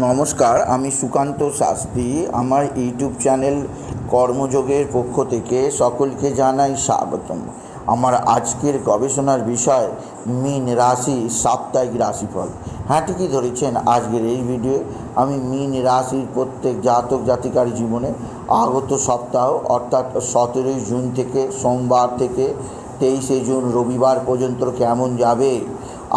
নমস্কার, আমি সুকান্ত শাস্ত্রী। আমার ইউটিউব চ্যানেল কর্মযোগের পক্ষ থেকে সকলকে জানাই স্বাগতম। আমার আজকের গবেষণার বিষয়, মিন রাশি, সাপ্তাহিক রাশিফল। হ্যাঁ ঠিকই ধরেছেন আজকের এই ভিডিও আমি মিন রাশির প্রত্যেক জাতক জাতিকার জীবনে আগত সপ্তাহ, অর্থাৎ সতেরোই জুন থেকে সোমবার থেকে তেইশে জুন রবিবার পর্যন্ত কেমন যাবে?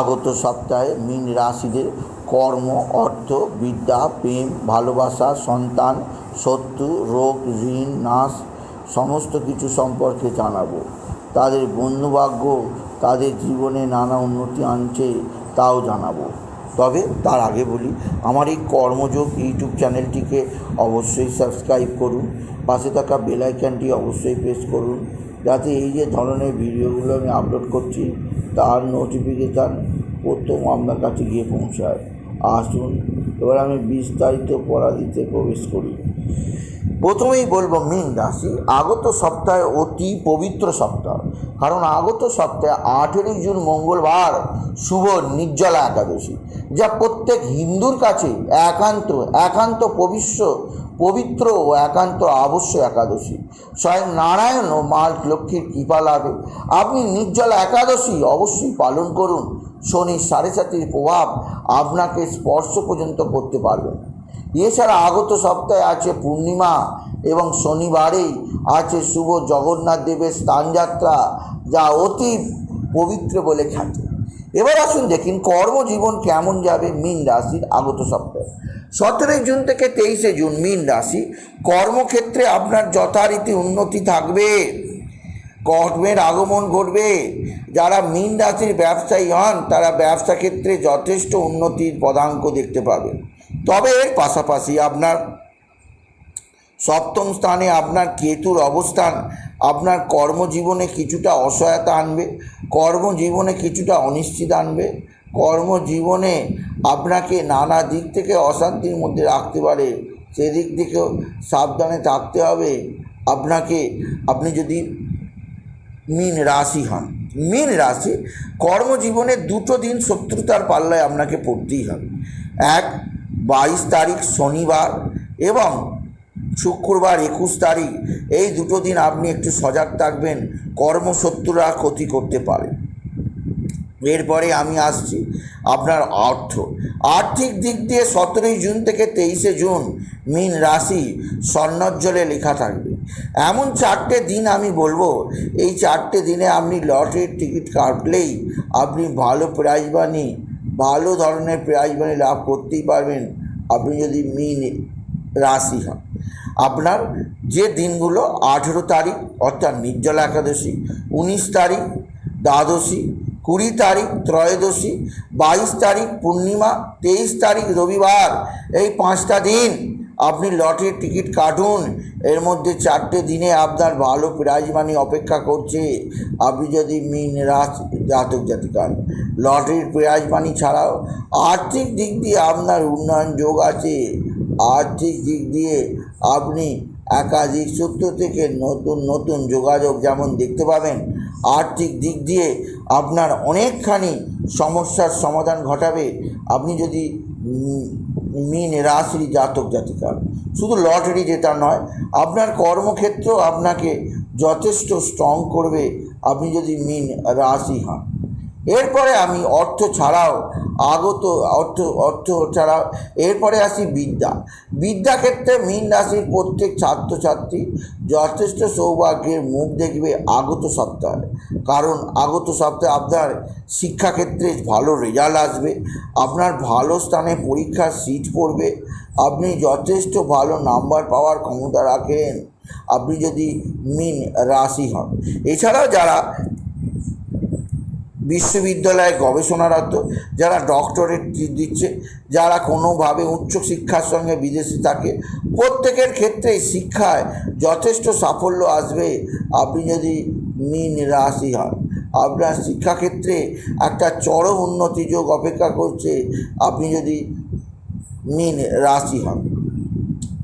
আগত সপ্তাহে মিন রাশিদের কর্ম অর্থ বিদ্যা, প্রেম, ভালোবাসা, সন্তান, শত্রু, রোগ, ঋণ, নাশ, সমস্ত কিছু সম্পর্কে জানাব। তাদের বন্ধুভাগ্য, তাদের জীবনে নানা উন্নতি আনছে তাও জানাব। তবে তার আগে বলি, আমার এই কর্মযোগ ইউটিউব চ্যানেলটিকে অবশ্যই সাবস্ক্রাইব করুন, পাশে থাকা বেল আইকনটি অবশ্যই প্রেস করুন, যাতে এই যে ধরনের ভিডিওগুলো আমি আপলোড করছি, তার নোটিফিকেশান প্রথম আপনার কাছে গিয়ে পৌঁছায়। আসুন এবার আমি বিস্তারিত পড়াদিতে প্রবেশ করি। প্রথমেই বলব মিন রাশি। আগত সপ্তাহে অতি পবিত্র সপ্তাহ। কারণ আগত সপ্তাহে আঠেরোই জুন মঙ্গলবার শুভ নির্জলা একাদশী, যা প্রত্যেক হিন্দুর কাছে একান্ত একান্ত পবিত্র পবিত্র ও একান্ত আবশ্য একাদশী। স্বয়ং নারায়ণ ও মা লক্ষ্মীর কৃপা লাভে। আপনি নির্জলা একাদশী অবশ্যই পালন করুন। শনির সাড়ে সাতির প্রভাব আপনাকে স্পর্শ পর্যন্ত করতে পারবে। এছাড়া আগত সপ্তাহে আছে পূর্ণিমা এবং শনিবারেই আছে শুভ জগন্নাথ দেবের স্থানযাত্রা যা অতি পবিত্র বলে খ্যাত। এবার আসুন দেখিন কর্মজীবন কেমন যাবে মিন রাশির আগত সপ্তাহে। সতেরোই জুন থেকে তেইশে জুন মিন রাশি। কর্মক্ষেত্রে আপনার যথারীতি উন্নতি থাকবে। কর্মের আগমন ঘটবে। যারা মিন রাশির ব্যবসায়ী হন, তারা ব্যবসা ক্ষেত্রে যথেষ্ট উন্নতির পদাঙ্ক দেখতে পাবেন। তবে এর পাশাপাশি আপনার সপ্তম স্থানে আপনার কেতুর অবস্থান, আপনার কর্মজীবনে কিছুটা অসহায়তা আনবে, কর্মজীবনে কিছুটা অনিশ্চিত আনবে, কর্মজীবনে আপনাকে নানা দিক থেকে অশান্তির মধ্যে রাখতে পারে। সেদিক থেকেও সাবধানে থাকতে হবে। আপনাকে, আপনি যদি মিন রাশি হন। মিন রাশি, কর্মজীবনে দুটো দিন শত্রুতার পাল্লায় আপনাকে পড়তেই হবে। এক, বাইশ তারিখ শনিবার এবং শুক্রবার একুশ তারিখ, এই দুটো দিন আপনি একটু সজাগ থাকবেন, কর্মশত্রুরা ক্ষতি করতে পারে। এরপরে আমি আসছি আপনার অর্থ। আর্থিক দিক দিয়ে সতেরোই জুন থেকে তেইশে জুন মিন রাশি স্বর্ণজ্জলে লেখা থাকবে। এমন চারটে দিন আমি বলব, এই চারটে দিনে আপনি লটারির টিকিট কাটলেই আপনি ভালো প্রাইজ বানি ভালো ধরনের প্রাইজ বানি লাভ করতেই পারবেন, আপনি যদি মিন রাশি হন। আপনার যে দিনগুলো আঠেরো তারিখ, অর্থাৎ নির্জলা একাদশী, উনিশ তারিখ, দ্বাদশী, কুড়ি তারিখ, ত্রয়োদশী, বাইশ তারিখ, পূর্ণিমা, তেইশ তারিখ, রবিবার, এই পাঁচটা দিন আপনি লটের টিকিট কাটুন। এর মধ্যে চারটে দিনে আপনার ভালো প্রাইজ মানি অপেক্ষা করছে আপনি যদি মিন রাস জাতক জাতিকার। লটারির প্রাইজ মানি ছাড়াও আর্থিক দিক দিয়ে আপনার উন্নয়ন যোগ আছে। আর্থিক দিক দিয়ে আপনি একাধিক সূত্র থেকে নতুন নতুন যোগাযোগ যেমন দেখতে পাবেন, আর্থিক দিক দিয়ে আপনার অনেকখানি সমস্যার সমাধান ঘটাবে। আপনি যদি মিন রাশির জাতক জাতিকার। শুধু লটারি যেটা নয়, আপনার কর্মক্ষেত্র আপনাকে যথেষ্ট স্ট্রং করবে। আপনি যদি মিন রাশি হন। এরপরে আমি অর্থ ছাড়াও আগত অর্থ অর্থ ছাড়া এরপরে আসি বিদ্যা। বিদ্যাক্ষেত্রে মীন রাশির প্রত্যেক ছাত্রছাত্রী যথেষ্ট সৌভাগ্যের মুখ দেখবে আগত সপ্তাহে। কারণ আগত সপ্তাহে আপনার শিক্ষাক্ষেত্রে ভালো রেজাল্ট আসবে, আপনার ভালো স্থানে পরীক্ষার সিট পড়বে, আপনি যথেষ্ট ভালো নাম্বার পাওয়ার ক্ষমতা রাখেন, আপনি যদি মিন রাশি হন। এছাড়াও যারা বিশ্ববিদ্যালয়ে গবেষণারত, যারা ডক্টরেট দিচ্ছে, যারা কোনোভাবে উচ্চ শিক্ষার সঙ্গে বিদেশে থাকে, প্রত্যেকের ক্ষেত্রেই শিক্ষায় যথেষ্ট সাফল্য আসবে। আপনি যদি মিন রাশি হন, আপনার শিক্ষাক্ষেত্রে একটা চরম উন্নতি যোগ অপেক্ষা করছে। আপনি যদি মিন রাশি হন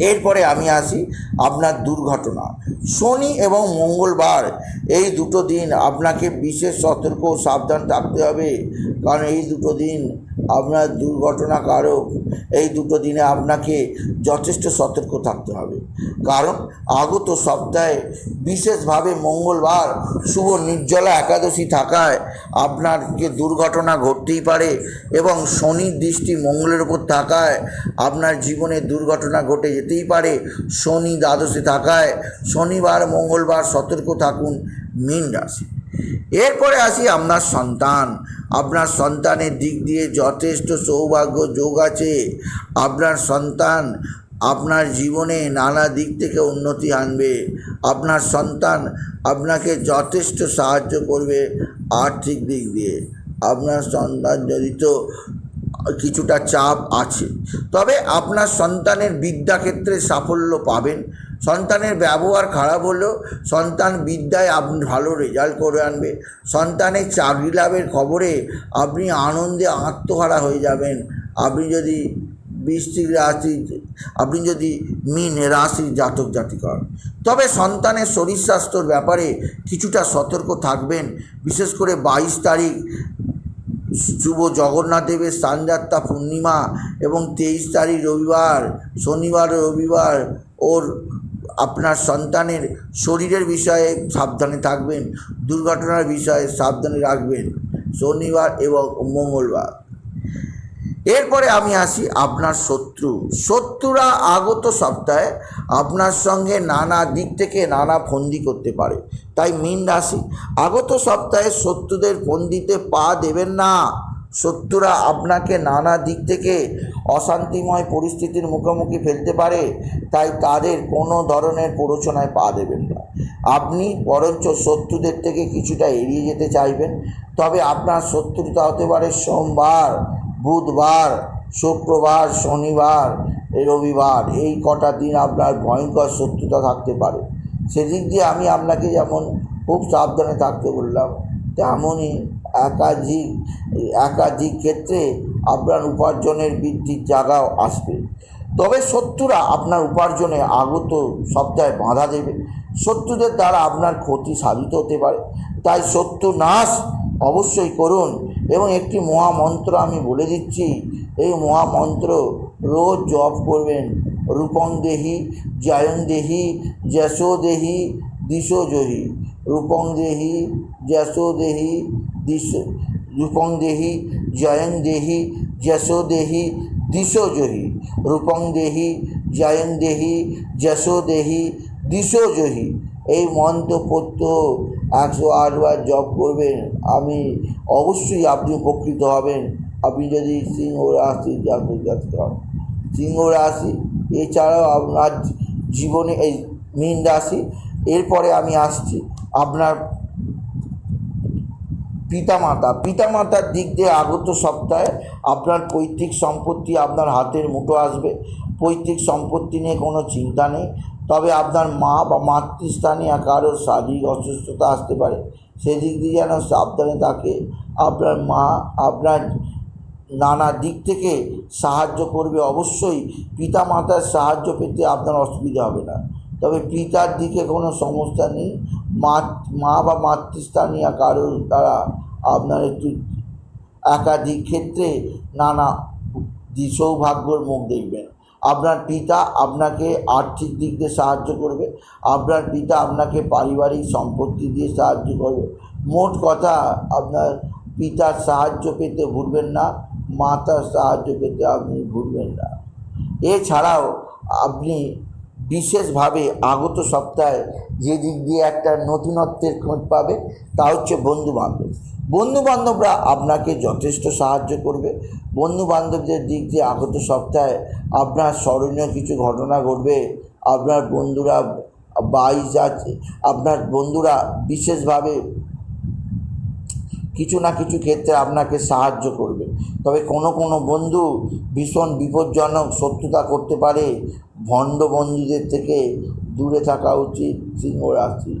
এরপরে আমি আসি আপনার দুর্ঘটনা। শনি এবং মঙ্গলবার, এই দুটো দিন আপনাকে বিশেষ সতর্ক ও সাবধান থাকতে হবে। কারণ এই দুটো দিন আপনার দুর্ঘটনা কারক এই দুটো দিনে আপনাকে যথেষ্ট সতর্ক থাকতে হবে। কারণ আগত সপ্তাহে বিশেষভাবে মঙ্গলবার শুভ নির্জলা একাদশী থাকায় আপনাকে দুর্ঘটনা ঘটতেই পারে এবং শনির দৃষ্টি মঙ্গলের উপর থাকায় আপনার জীবনে দুর্ঘটনা ঘটে যেতেই পারে। শনি দ্বাদশে থাকায় শনিবার, মঙ্গলবার সতর্ক থাকুন মীন রাশি। এরপরে আসি আপনার সন্তান। আপনার সন্তানের দিক দিয়ে যথেষ্ট সৌভাগ্য যোগ আছে। আপনার সন্তান আপনার জীবনে নানা দিক থেকে উন্নতি আনবে। আপনার সন্তান আপনাকে যথেষ্ট সাহায্য করবে আর্থিক দিক দিয়ে। আপনার সন্তান জড়িত কিছুটা চাপ আছে। তবে আপনার সন্তানের বিদ্যাক্ষেত্রে সাফল্য পাবেন। সন্তানের ব্যবহার খারাপ হলেও সন্তান বিদ্যায় আপনি ভালো রেজাল্ট করে আনবে। সন্তানের চাকরি লাভের খবরে আপনি আনন্দে আত্মহারা হয়ে যাবেন। আপনি যদি বৃষ্টিক রাশি, আপনি যদি মিন রাশির জাতক জাতিক হন তবে সন্তানের শরীর স্বাস্থ্যর ব্যাপারে কিছুটা সতর্ক থাকবেন। বিশেষ করে বাইশ তারিখ শুভ জগন্নাথদেবের স্থানযাত্রা পূর্ণিমা এবং তেইশ তারিখ রবিবার, শনিবার রবিবার ওর আপনার সন্তানের শরীরের বিষয়ে সাবধানে থাকবেন, দুর্ঘটনার বিষয়ে সাবধানে রাখবেন। শনিবার এবং মঙ্গলবার। এরপরে আমি আসি আপনার শত্রু। শত্রুরা আগত সপ্তাহে আপনার সঙ্গে নানা দিক থেকে নানা ফন্দি করতে পারে। তাই মীন রাশি, আগত সপ্তাহে শত্রুদের ফন্দিতে পা দেবেন না। শত্রুরা আপনাকে নানা দিক থেকে অশান্তিময় পরিস্থিতির মুখোমুখি ফেলতে পারে, তাই তাদের কোনো ধরনের প্ররোচনায় পা দেবেন না। আপনি বরঞ্চ শত্রুদের থেকে কিছুটা এড়িয়ে যেতে চাইবেন। তবে আপনার শত্রুতা হতে পারে সোমবার। বুধবার, শুক্রবার, শনিবার রবিবার, এই কটা দিন আপনার ভয়ঙ্কর শত্রুতা থাকতে পারে। সেদিক দিয়ে আমি আপনাকে যেমন খুব সাবধানে থাকতে বললাম, তেমনই একাধিক একাধিক ক্ষেত্রে আপনার উপার্জনের বৃদ্ধির জায়গাও আসবে। তবে শত্রুরা আপনার উপার্জনে আগত সপ্তাহে বাধা দেবে। শত্রুদের দ্বারা আপনার ক্ষতি সাধিত হতে পারে। তাই শত্রু নাশ অবশ্যই করুন। এবং একটি মহামন্ত্র আমি বলে দিচ্ছি, এই মহামন্ত্র রোজ জপ করবেন। রূপং দেহি, জয়ং দেহি, যশো দেহি, দিশো জহি। রূপং দেহি, যশো দেহি, দিশ, রূপং দেহি, জয়ং দেহি, যশো দেহি, দিশো জহি। রূপং দেহি, জয়ং দেহি, যশো দেহি, দিশো এই মন্ত্র পড়ত একশো আটবার জপ করবেন। আমি অবশ্যই আপনি উপকৃত হবেন। আপনি যদি সিংহ রাশি হন সিংহ রাশি, এছাড়াও আপনার জীবনে এই মীন রাশি, এরপরে আমি আসছি আপনার পিতামাতা। পিতামাতার দিক দিয়ে আগত সপ্তাহে আপনার পৈতৃক সম্পত্তি আপনার হাতের মুঠো আসবে। পৈতৃক সম্পত্তি নিয়ে কোনো চিন্তা নেই। তবে আপনার মা বা মাতৃস্থানে কারোর শারীরিক অসুস্থতা আসতে পারে। সেদিক দিয়ে যেন সাবধানে থাকে আপনার মা, আপনার নানা দিক থেকে সাহায্য করবে। অবশ্যই পিতা মাতার সাহায্য পেতে আপনার অসুবিধা হবে না। তবে পিতার দিকে কোনো সমস্যা নেই। মা বা মাতৃস্থানীয় কারোর দ্বারা আপনার একটু একাধিক ক্ষেত্রে নানা সৌভাগ্যর মুখ দেখবেন। আপনার পিতা আপনাকে আর্থিক দিক দিয়ে সাহায্য করবে। আপনার পিতা আপনাকে পারিবারিক সম্পত্তি দিয়ে সাহায্য করবে। মোট কথা, আপনার পিতার সাহায্য পেতে ভুলবেন না, মাতার সাহায্য পেতে আপনি ভুলবেন না। এছাড়াও আপনি বিশেষভাবে আগত সপ্তাহে যে দিক দিয়ে একটা নতুনত্বের খোঁজ পাবে তা হচ্ছে বন্ধু বান্ধব বন্ধু বান্ধবরা আপনাকে যথেষ্ট সাহায্য করবে। বন্ধু বান্ধবদের দিক দিয়ে আগত সপ্তাহে আপনার স্মরণীয় কিছু ঘটনা ঘটবে। আপনার বন্ধুরা বাইশ আছে আপনার বন্ধুরা বিশেষভাবে কিছু না কিছু ক্ষেত্রে আপনাকে সাহায্য করবে। তবে কোনো কোনো বন্ধু ভীষণ বিপজ্জনক শত্রুতা করতে পারে। ভণ্ড বন্ধুদের থেকে দূরে থাকা উচিত, সিংহ রাশি।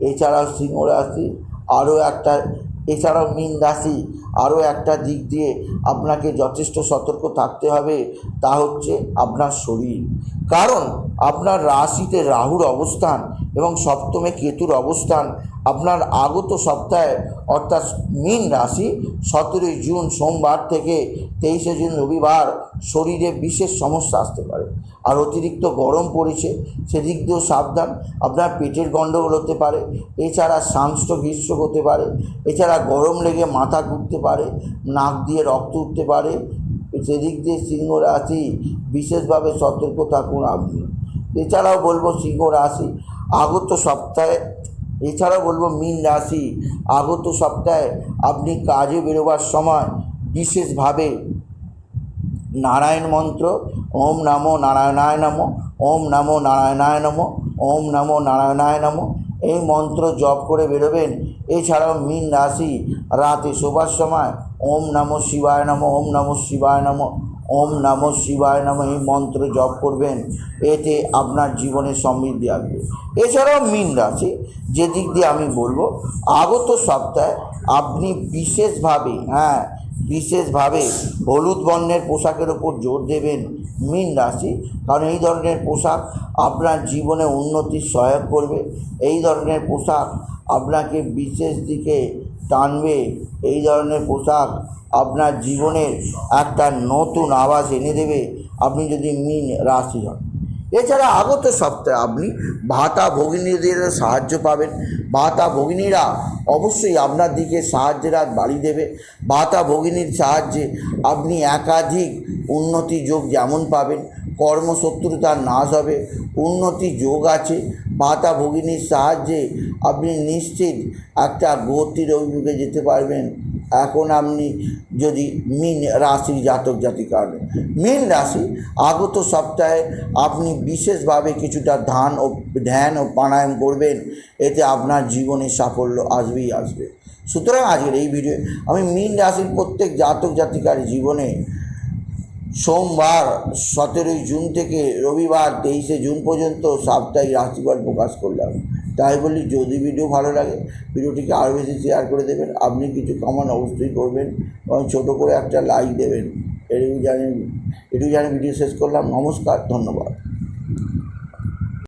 এছাড়াও সিংহ রাশি আরও একটা এছাড়াও মীন রাশি আরও একটা দিক দিয়ে আপনাকে যথেষ্ট সতর্ক থাকতে হবে, তা হচ্ছে আপনার শরীর। কারণ আপনার রাশিতে রাহুর অবস্থান এবং সপ্তমে কেতুর অবস্থান আপনার আগত সপ্তাহে, অর্থাৎ মীন রাশি, সতেরোই জুন সোমবার থেকে তেইশে জুন রবিবার শরীরে বিশেষ সমস্যা আসতে পারে। আর অতিরিক্ত গরম পড়েছে, সেদিক দিয়েও সাবধান, আপনার পেটের গণ্ডগোল হতে পারে, এছাড়া সাংস্ট গ্রীষ্ম হতে পারে, এছাড়া গরম লেগে মাথা ঘুরতে পারে, নাক দিয়ে রক্ত উঠতে পারে, সেদিক দিয়ে সিংহ রাশি বিশেষভাবে সতর্ক থাকুন আপনি। এছাড়াও বলব সিংহ রাশি আগত সপ্তাহে, এছাড়াও বলব মীন রাশি, আগত সপ্তাহে আপনি কাজে বেরোবার সময় বিশেষভাবে নারায়ণ মন্ত্র, ওম নামো নারায়ণায় নমো, ওম নামো নারায়ণায় নমো, ওম নমো নারায়ণায় নমো, এই মন্ত্র জপ করে বেরোবেন। এছাড়াও মীন রাশি, রাতে শোবার সময় ওম নমো শিবায় নমো, ওম নমো শিবায় নমো ওম নমো শিবায় নমো এই মন্ত্র জপ করবেন, এতে আপনার জীবনে সমৃদ্ধি আসবে। এছাড়াও মীন রাশি, যে দিক দিয়ে আমি বলব, আগত সপ্তাহে আপনি বিশেষভাবে হ্যাঁ বিশেষভাবে হলুদ বর্ণের পোশাকের ওপর জোর দেবেন মীন রাশি, কারণ এই ধরনের পোশাক আপনার জীবনে উন্নতির সহায়ক করবে। এই ধরনের পোশাক আপনাকে বিশেষ দিকে টানবে। এই ধরনের পোশাক আপনার জীবনের একটা নতুন আবাস এনে দেবে। আপনি যদি মিন রাশি হন। এছাড়া আগত সপ্তাহে আপনি ভাতা ভগিনীদের সাহায্য পাবেন। ভাতা ভগিনীরা অবশ্যই আপনার দিকে সাহায্যের হাত বাড়িয়ে দেবে। ভাতা ভগিনীর সাহায্যে আপনি একাধিক উন্নতি যোগ যেমন পাবেন। কর্মশত্রুতার নাশ হবে। উন্নতি যোগ আছে। ভাতা ভগিনীর সাহায্যে আপনি নিশ্চিত একটা গতির অভিমুখে যেতে পারবেন। এখন আপনি যদি মিন রাশির জাতক জাতিকার, মিন রাশি, আগত সপ্তাহে আপনি বিশেষভাবে কিছুটা ধান ও ধ্যান ও প্রাণায়াম করবেন, এতে আপনার জীবনে সাফল্য আসবেই আসবে। সুতরাং আজকের এই ভিডিও, আমি মিন রাশির প্রত্যেক জাতক জাতিকার জীবনে সোমবার সতেরোই জুন থেকে রবিবার তেইশে জুন পর্যন্ত সাপ্তাহিক রাশিফল প্রকাশ করলাম। তাই বলি, যদি ভিডিও ভালো লাগে ভিডিওটিকে আরও বেশি শেয়ার করে দেবেন। আপনি কিছু কমান অবশ্যই করবেন এবং ছোটো করে একটা লাইক দেবেন। এটুকু জানি এটুকু জানি ভিডিও শেষ করলাম। নমস্কার, ধন্যবাদ।